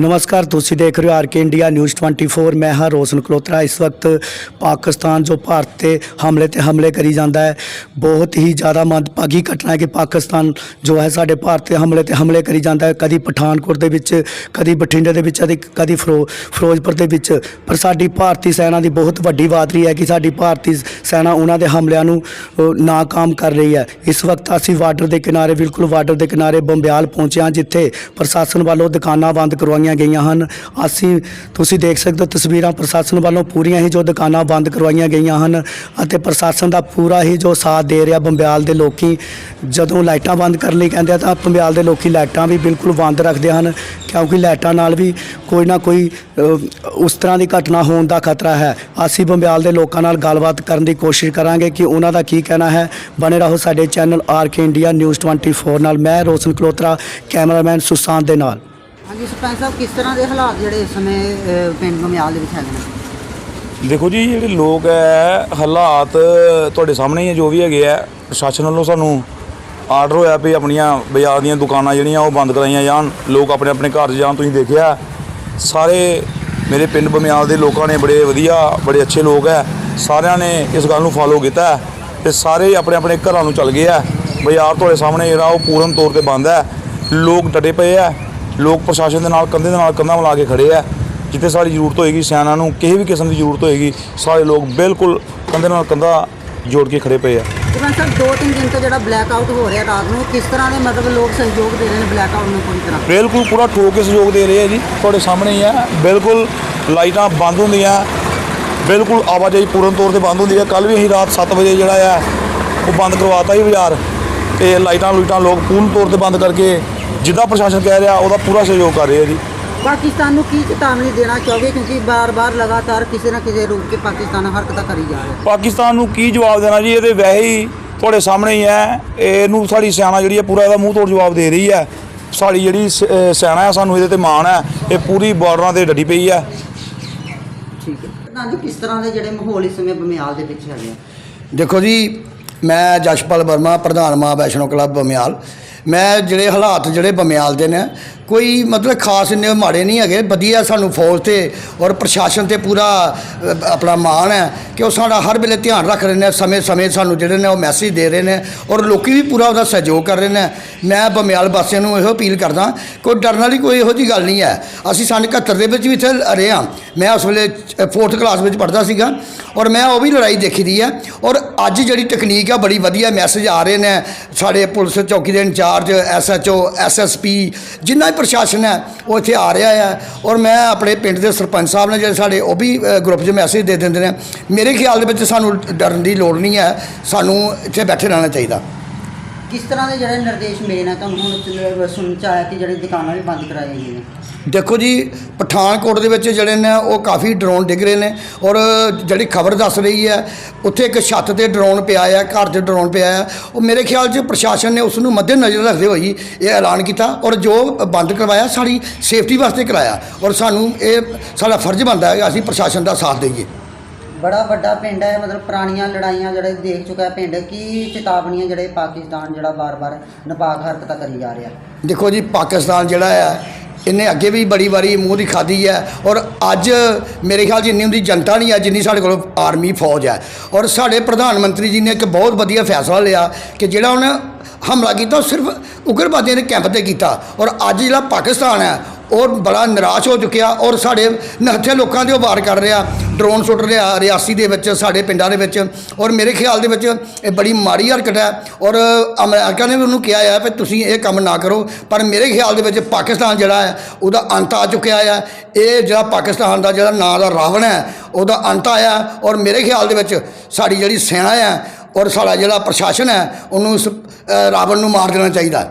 ਨਮਸਕਾਰ ਤੁਸੀਂ ਦੇਖ ਰਹੇ ਹੋ ਆਰਕੇ ਇੰਡੀਆ ਨਿਊਜ਼ 24 ਮੈਂ ਹਾਂ ਰੋਸ਼ਨ ਕਲੋਤਰਾ ਇਸ ਵਕਤ ਪਾਕਿਸਤਾਨ ਜੋ ਭਾਰਤ ਤੇ ਹਮਲੇ ਤੇ ਹਮਲੇ ਕਰੀ ਜਾਂਦਾ ਹੈ ਬਹੁਤ ਹੀ ਜ਼ਿਆਦਾ ਮੰਦਭਾਗੀ ਘਟਨਾ ਹੈ ਕਿ ਪਾਕਿਸਤਾਨ ਜੋ ਹੈ ਸਾਡੇ ਭਾਰਤ ਤੇ ਹਮਲੇ ਤੇ ਹਮਲੇ ਕਰੀ ਜਾਂਦਾ ਹੈ। ਕਦੀ ਪਠਾਨਕੋਟ ਦੇ ਵਿੱਚ ਕਦੀ ਬਠਿੰਡੇ ਦੇ ਵਿੱਚ ਅਤੇ ਕਦੀ ਫਿਰੋ ਫਿਰੋਜ਼ਪੁਰ ਦੇ ਵਿੱਚ। ਪਰ ਸਾਡੀ ਭਾਰਤੀ ਸੈਨਾ ਦੀ ਬਹੁਤ ਵੱਡੀ ਬਾਦਰੀ ਹੈ ਕਿ ਸਾਡੀ ਭਾਰਤੀ ਸੈਨਾ ਉਹਨਾਂ ਦੇ ਹਮਲਿਆਂ ਨੂੰ ਅ, ਨਾਕਾਮ ਕਰ ਰਹੀ ਹੈ। ਇਸ ਵਕਤ ਅਸੀਂ ਬਾਰਡਰ ਦੇ ਕਿਨਾਰੇ ਬਿਲਕੁਲ ਬਾਰਡਰ ਦੇ ਕਿਨਾਰੇ ਬੰਬਿਆਲ ਪਹੁੰਚੇ ਹਾਂ ਜਿੱਥੇ ਪ੍ਰਸ਼ਾਸਨ ਵੱਲੋਂ ਦੁਕਾਨਾਂ ਬੰਦ ਕਰਵਾਈਆਂ ਗਈਆਂ ਹਨ। ਅਸੀਂ, ਤੁਸੀਂ ਦੇਖ ਸਕਦੇ ਹੋ ਤਸਵੀਰਾਂ ਪ੍ਰਸ਼ਾਸਨ ਵੱਲੋਂ ਪੂਰੀਆਂ ਹੀ ਜੋ ਦੁਕਾਨਾਂ ਬੰਦ ਕਰਵਾਈਆਂ ਗਈਆਂ ਹਨ ਅਤੇ ਪ੍ਰਸ਼ਾਸਨ ਦਾ ਪੂਰਾ ਹੀ ਜੋ ਸਾਥ ਦੇ ਰਿਹਾ ਬੰਬਿਆਲ ਦੇ ਲੋਕੀ। ਜਦੋਂ ਲਾਈਟਾਂ ਬੰਦ ਕਰਨ ਲਈ ਕਹਿੰਦੇ ਆ ਤਾਂ ਬੰਬਿਆਲ ਦੇ ਲੋਕੀ ਲਾਈਟਾਂ ਵੀ ਬਿਲਕੁਲ ਬੰਦ ਰੱਖਦੇ ਹਨ ਕਿਉਂਕਿ ਲਾਈਟਾਂ ਨਾਲ ਵੀ ਕੋਈ ਨਾ ਕੋਈ ਉਸ ਤਰ੍ਹਾਂ ਦੀ ਘਟਨਾ ਹੋਣ ਦਾ ਖਤਰਾ ਹੈ। ਅਸੀਂ ਬੰਬਿਆਲ ਦੇ ਲੋਕਾਂ ਨਾਲ ਗੱਲਬਾਤ ਕਰਨ ਦੀ ਕੋਸ਼ਿਸ਼ ਕਰਾਂਗੇ ਕਿ ਉਹਨਾਂ ਦਾ ਕੀ ਕਹਿਣਾ ਹੈ। ਬਣੇ ਰਹੋ ਸਾਡੇ ਚੈਨਲ ਆਰਕੇ ਇੰਡੀਆ ਨਿਊਜ਼ 24 ਨਾਲ। ਮੈਂ ਰੋਸ਼ਨ ਕਲੋਤਰਾ ਕੈਮਰਾਮੈਨ ਸੁਸ਼ਾਂਤ ਦੇ ਨਾਲ। ਹਾਂਜੀ ਸਰਪੰਚ ਸਾਹਿਬ ਕਿਸ ਤਰ੍ਹਾਂ ਦੇ ਹਾਲਾਤ ਜਿਹੜੇ ਇਸ ਸਮੇਂ ਅਹ, ਪਿੰਡ ਮਮਿਆਲ ਦੇ ਵਿੱਚ ਹੈਗੇ ਨੇ? ਦੇਖੋ ਜੀ ਜਿਹੜੇ ਲੋਕ ਹੈ ਹਾਲਾਤ ਤੁਹਾਡੇ ਸਾਹਮਣੇ ਹੀ ਹੈ ਜੋ ਵੀ ਹੈਗੇ ਆ ਪ੍ਰਸ਼ਾਸਨ ਵੱਲੋਂ ਸਾਨੂੰ ਆਰਡਰ ਹੋਇਆ ਵੀ ਆਪਣੀਆਂ ਬਾਜ਼ਾਰ ਦੀਆਂ ਦੁਕਾਨਾਂ ਜਿਹੜੀਆਂ ਉਹ ਬੰਦ ਕਰਾਈਆਂ ਜਾਣ ਲੋਕ ਆਪਣੇ ਆਪਣੇ ਘਰ 'ਚ ਜਾਣ ਤੁਸੀਂ ਦੇਖਿਆ। ਸਾਰੇ ਮੇਰੇ ਪਿੰਡ ਬਮਿਆਲ ਦੇ ਲੋਕਾਂ ਨੇ ਬੜੇ ਵਧੀਆ ਬੜੇ ਅੱਛੇ ਲੋਕ ਹੈ ਸਾਰਿਆਂ ਨੇ ਇਸ ਗੱਲ ਨੂੰ ਫਾਲੋ ਕੀਤਾ ਹੈ ਤੇ ਸਾਰੇ ਆਪਣੇ ਆਪਣੇ ਘਰਾਂ ਨੂੰ ਚੱਲ ਗਏ ਆ ਬਾਜ਼ਾਰ ਤੁਹਾਡੇ ਸਾਹਮਣੇ ਜਿਹੜਾ ਉਹ ਪੂਰਨ ਤੌਰ ਤੇ ਬੰਦ ਹੈ ਲੋਕ ਡਟੇ ਪਏ ਆ ਲੋਕ ਪ੍ਰਸ਼ਾਸਨ ਦੇ ਨਾਲ ਕੰਧੇ ਦੇ ਨਾਲ ਕੰਧਾਂ ਮਿਲਾ ਕੇ ਖੜੇ ਆ। ਜਿੱਥੇ ਸਾਡੀ ਜ਼ਰੂਰਤ ਹੋਏਗੀ ਸਿਆਣਾ ਨੂੰ ਕਿਸੇ ਵੀ ਕਿਸਮ ਦੀ ਜ਼ਰੂਰਤ ਹੋਏਗੀ ਸਾਰੇ ਲੋਕ ਬਿਲਕੁਲ ਕੰਧੇ ਨਾਲ ਕੰਧਾ ਜੋੜ ਕੇ ਖੜੇ ਪਏ ਆ। ਸਰਪੰਚ ਸਾਹਿਬ ਦੋ ਤਿੰਨ ਦਿਨ ਤੋਂ ਜਿਹੜਾ ਬਲੈਕ ਆਊਟ ਹੋ ਰਿਹਾ ਰਾਤ ਨੂੰ ਕਿਸ ਤਰ੍ਹਾਂ ਦੇ ਮਤਲਬ ਲੋਕ ਸਹਿਯੋਗ ਦੇ ਰਹੇ ਨੇ ਬਲੈਕ ਆਊਟ ਨੂੰ ਪੂਰੀ ਤਰ੍ਹਾਂ? ਬਿਲਕੁਲ ਪੂਰਾ ਠੋਕ ਕੇ ਸਹਿਯੋਗ ਦੇ ਰਹੇ ਆ ਜੀ ਤੁਹਾਡੇ ਸਾਹਮਣੇ ਹੀ ਆ। ਬਿਲਕੁਲ ਲਾਈਟਾਂ ਬੰਦ ਹੁੰਦੀਆਂ ਬਿਲਕੁਲ ਆਵਾਜਾਈ ਪੂਰਨ ਤੌਰ ਤੇ ਬੰਦ ਹੁੰਦੀ ਹੈ ਕੱਲ ਵੀ ਅਸੀਂ ਰਾਤ 7 ਵਜੇ ਜਿਹੜਾ ਆ ਉਹ ਬੰਦ ਕਰਵਾਤਾ ਹੀ ਬਾਜ਼ਾਰ। ਤੇ ਲਾਈਟਾਂ ਲੂਈਟਾਂ ਲੋਕ ਪੂਰਨ ਤੌਰ ਤੇ ਬੰਦ ਕਰਕੇ ਜਿੱਦਾਂ ਪ੍ਰਸ਼ਾਸਨ ਕਹਿ ਰਿਹਾ ਉਹਦਾ ਪੂਰਾ ਸਹਿਯੋਗ ਕਰ ਰਹੇ ਆ ਜੀ। ਪਾਕਿਸਤਾਨ ਨੂੰ ਕੀ ਚੇਤਾਵਨੀ ਦੇਣਾ ਚਾਹੋਗੇ? ਕਿਉਂਕਿ ਬਾਰ-ਬਾਰ ਲਗਾਤਾਰ ਕਿਸੇ ਨਾ ਕਿਸੇ ਰੂਪ 'ਚ ਪਾਕਿਸਤਾਨ ਹਰਕਤਾਂ ਕਰੀ ਜਾ ਰਿਹਾ। ਪਾਕਿਸਤਾਨ ਨੂੰ ਕੀ ਜਵਾਬ ਦੇਣਾ ਜੀ? ਇਹਦੇ ਵੈਸੇ ਹੀ ਤੁਹਾਡੇ ਸਾਹਮਣੇ ਹੀ ਹੈ। ਇਹਨੂੰ ਸਾਡੀ ਸਿਆਣਾ ਜਿਹੜੀ ਹੈ ਪੂਰਾ ਇਹਦਾ ਮੂੰਹ ਤੋੜ ਜਵਾਬ ਦੇ ਰਹੀ ਹੈ। ਸਾਡੀ ਜਿਹੜੀ ਸ- ਅਹ ਸਿਆਣਾ ਹੈ ਸਾਨੂੰ ਇਹਦੇ ਤੇ ਮਾਣ ਹੈ। ਇਹ ਪੂਰੀ ਬਾਰਡਰਾਂ ਤੇ ਡਟੀ ਪਈ ਹੈ। ਠੀਕ ਹੈ। ਪ੍ਰਧਾਨ ਜੀ ਕਿਸ ਤਰ੍ਹਾਂ ਦੇ ਜਿਹੜੇ ਮਾਹੌਲ ਇਸ ਸਮੇਂ ਬਮਿਆਲ ਦੇ ਵਿੱਚ ਹੈਗੇ ਦੇਖੋ ਜੀ ਮੈਂ ਜਸ਼ਪਾਲ ਵਰਮਾ ਪ੍ਰਧਾਨ ਮਾਂ ਵੈਸ਼ਨੋ ਕਲੱਬ ਬਮਿਆਲ। ਮੈਂ ਜਿਹੜੇ ਹਾਲਾਤ ਜਿਹੜੇ ਬਮਿਆਲ ਦੇ ਨੇ ਕੋਈ ਮਤਲਬ ਖਾਸ ਇੰਨੇ ਮਾੜੇ ਨਹੀਂ ਹੈਗੇ ਵਧੀਆ ਸਾਨੂੰ ਫੌਜ ਤੇ ਔਰ ਪ੍ਰਸ਼ਾਸਨ ਤੇ ਪੂਰਾ ਅ, ਆਪਣਾ ਮਾਣ ਹੈ ਕਿ ਉਹ ਸਾਡਾ ਹਰ ਵੇਲੇ ਧਿਆਨ ਰੱਖ ਰਹੇ ਨੇ ਸਮੇਂ ਸਮੇਂ ਸਾਨੂੰ ਜਿਹੜੇ ਨੇ ਉਹ ਮੈਸੇਜ ਦੇ ਰਹੇ ਨੇ ਔਰ ਲੋਕੀ ਵੀ ਪੂਰਾ ਉਹਦਾ ਸਹਿਯੋਗ ਕਰ ਰਹੇ ਨੇ। ਮੈਂ ਬਮਿਆਲ ਵਾਸੀਆਂ ਨੂੰ ਇਹੋ ਅਪੀਲ ਕਰਦਾ ਕੋਈ ਡਰਨ ਵਾਲੀ ਕੋਈ ਇਹੋ ਜੀ ਗੱਲ ਨਹੀਂ ਹੈ। ਅਸੀਂ ਸੰਨ 71 ਦੇ ਵਿੱਚ ਵੀ ਇੱਥੇ ਰਹੇ ਹਾਂ। ਮੈਂ ਉਸ ਵੇਲੇ 4th ਕਲਾਸ ਵਿੱਚ ਪੜ੍ਹਦਾ ਸੀਗਾ ਔਰ ਮੈਂ ਉਹ ਵੀ ਲੜਾਈ ਦੇਖੀ ਦੀ ਹੈ ਔਰ ਅੱਜ ਜਿਹੜੀ ਟੈਕਨੀਕ ਆ, ਬੜੀ ਵਧੀਆ ਮੈਸੇਜ ਆ ਰਹੇ ਨੇ ਸਾਡੇ ਪੁਲਿਸ ਚੌਕੀ ਦੇ ਇੰਚਾਰਜ ਐਸਐਚਓ ਐਸਐਸਪੀ ਜਿੰਨਾ ਵੀ ਪ੍ਰਸ਼ਾਸਨ ਹੈ, ਉਹ ਇੱਥੇ ਆ ਰਿਹਾ ਹੈ ਔਰ ਮੈਂ ਆਪਣੇ ਪਿੰਡ ਦੇ ਸਰਪੰਚ ਸਾਹਿਬ ਨੇ ਜਿਹੜੇ ਸਾਡੇ, ਉਹ ਵੀ ਗਰੁੱਪ 'ਚ ਮੈਸੇਜ ਦੇ ਦਿੰਦੇ ਨੇ। ਮੇਰੇ ਖਿਆਲ ਦੇ ਵਿੱਚ ਸਾਨੂੰ ਡਰਨ ਦੀ ਲੋੜ ਨਹੀਂ ਹੈ, ਸਾਨੂੰ ਇੱਥੇ ਬੈਠੇ ਰਹਿਣਾ ਚਾਹੀਦਾ। ਕਿਸ ਤਰ੍ਹਾਂ ਦੇ ਜਿਹੜੇ ਨਿਰਦੇਸ਼ ਮਿਲੇ ਨੇ ਤੁਹਾਨੂੰ ਹੁਣ ਸੁਣ ਚ ਆਇਆ ਕਿ ਜਿਹੜੇ ਦੁਕਾਨਾਂ ਵੀ ਬੰਦ ਕਰਾਈਆਂ ਗਈਆਂ ਦੇਖੋ ਜੀ, ਪਠਾਨਕੋਟ ਦੇ ਵਿੱਚ ਜਿਹੜੇ ਨੇ, ਉਹ ਕਾਫੀ ਡਰੋਨ ਡਿੱਗ ਰਹੇ ਨੇ ਔਰ ਜਿਹੜੀ ਖਬਰ ਦੱਸ ਰਹੀ ਹੈ, ਉੱਥੇ ਇੱਕ ਛੱਤ ਤੇ ਡਰੋਨ ਪਿਆ ਆ, ਘਰ 'ਚ ਡਰੋਨ ਪਿਆ ਆ। ਉਹ ਮੇਰੇ ਖਿਆਲ 'ਚ ਪ੍ਰਸ਼ਾਸਨ ਨੇ ਉਸ ਨੂੰ ਮੱਦੇ ਨਜ਼ਰ ਰੱਖਦੇ ਹੋਈ ਇਹ ਐਲਾਨ ਕੀਤਾ ਔਰ ਜੋ ਬੰਦ ਕਰਵਾਇਆ, ਸਾਡੀ ਸੇਫਟੀ ਵਾਸਤੇ ਕਰਾਇਆ ਔਰ ਸਾਨੂੰ ਇਹ, ਸਾਡਾ ਫਰਜ਼ ਬਣਦਾ ਹੈ ਕਿ ਅਸੀਂ ਪ੍ਰਸ਼ਾਸਨ ਦਾ ਸਾਥ ਦੇਈਏ। ਬੜਾ ਵੱਡਾ ਪਿੰਡ ਹੈ, ਮਤਲਬ ਪੁਰਾਣੀਆਂ ਲੜਾਈਆਂ ਜਿਹੜੇ ਦੇਖ ਚੁੱਕਾ ਹੈ ਪਿੰਡ, ਕੀ ਚੇਤਾਵਨੀਆਂ ਜਿਹੜੇ ਪਾਕਿਸਤਾਨ ਜਿਹੜਾ ਬਾਰ-ਬਾਰ ਨਾਪਾਕ ਹਰਕਤਾਂ ਕਰੀ ਜਾ ਰਿਹਾ? ਦੇਖੋ ਜੀ, ਪਾਕਿਸਤਾਨ ਜਿਹੜਾ ਹੈ, ਇਹਨੇ ਅੱਗੇ ਵੀ ਬੜੀ ਵਾਰੀ ਮੂੰਹ ਦੀ ਖਾਦੀ ਹੈ ਔਰ ਅੱਜ ਮੇਰੇ ਖਿਆਲ 'ਚ ਇੰਨੀ ਜਨਤਾ ਨਹੀਂ ਹੈ ਜਿੰਨੀ ਸਾਡੇ ਕੋਲ ਆਰਮੀ ਫੌਜ ਹੈ। ਔਰ ਸਾਡੇ ਪ੍ਰਧਾਨ ਮੰਤਰੀ ਜੀ ਨੇ ਇੱਕ ਬਹੁਤ ਵਧੀਆ ਫੈਸਲਾ ਲਿਆ ਕਿ ਜਿਹੜਾ ਉਹਨੇ ਹਮਲਾ ਕੀਤਾ ਸਿਰਫ ਉਗਰਵਾਦੀਆਂ ਦੇ ਕੈਂਪ ਤੇ ਕੀਤਾ ਔਰ ਅੱਜ ਜਿਹੜਾ ਪਾਕਿਸਤਾਨ ਹੈ ਔਰ ਬੜਾ ਨਿਰਾਸ਼ ਹੋ ਚੁੱਕਿਆ ਔਰ ਸਾਡੇ ਨਹੱਥੇ ਲੋਕਾਂ ਦੇ ਉਹ ਵਾਰ ਕਰ ਰਿਹਾ ਡਰੋਨ ਸੁੱਟ ਰਿਹਾ ਰਿਆਸੀ ਦੇ ਵਿੱਚ, ਸਾਡੇ ਪਿੰਡਾਂ ਦੇ ਵਿੱਚ ਔਰ ਮੇਰੇ ਖਿਆਲ ਦੇ ਵਿੱਚ ਇਹ ਬੜੀ ਮਾੜੀ ਹਰਕਤ ਹੈ ਔਰ ਅਮਰੀਕਾ ਨੇ ਵੀ ਉਹਨੂੰ ਕਿਹਾ ਹੈ ਕਿ ਤੁਸੀਂ ਇਹ ਕੰਮ ਨਾ ਕਰੋ, ਪਰ ਮੇਰੇ ਖਿਆਲ ਦੇ ਵਿੱਚ ਪਾਕਿਸਤਾਨ ਜਿਹੜਾ ਹੈ, ਉਹਦਾ ਅੰਤ ਆ ਚੁੱਕਿਆ ਹੈ। ਇਹ ਜਿਹੜਾ ਪਾਕਿਸਤਾਨ ਦਾ ਜਿਹੜਾ ਨਾਂ ਦਾ ਰਾਵਣ ਹੈ, ਉਹਦਾ ਅੰਤ ਆਇਆ ਔਰ ਮੇਰੇ ਖਿਆਲ ਦੇ ਵਿੱਚ ਸਾਡੀ ਜਿਹੜੀ ਸੈਨਾ ਹੈ ਔਰ ਸਾਡਾ ਜਿਹੜਾ ਪ੍ਰਸ਼ਾਸਨ ਹੈ, ਉਹਨੂੰ ਉਸ ਰਾਵਣ ਨੂੰ ਮਾਰ ਦੇਣਾ ਚਾਹੀਦਾ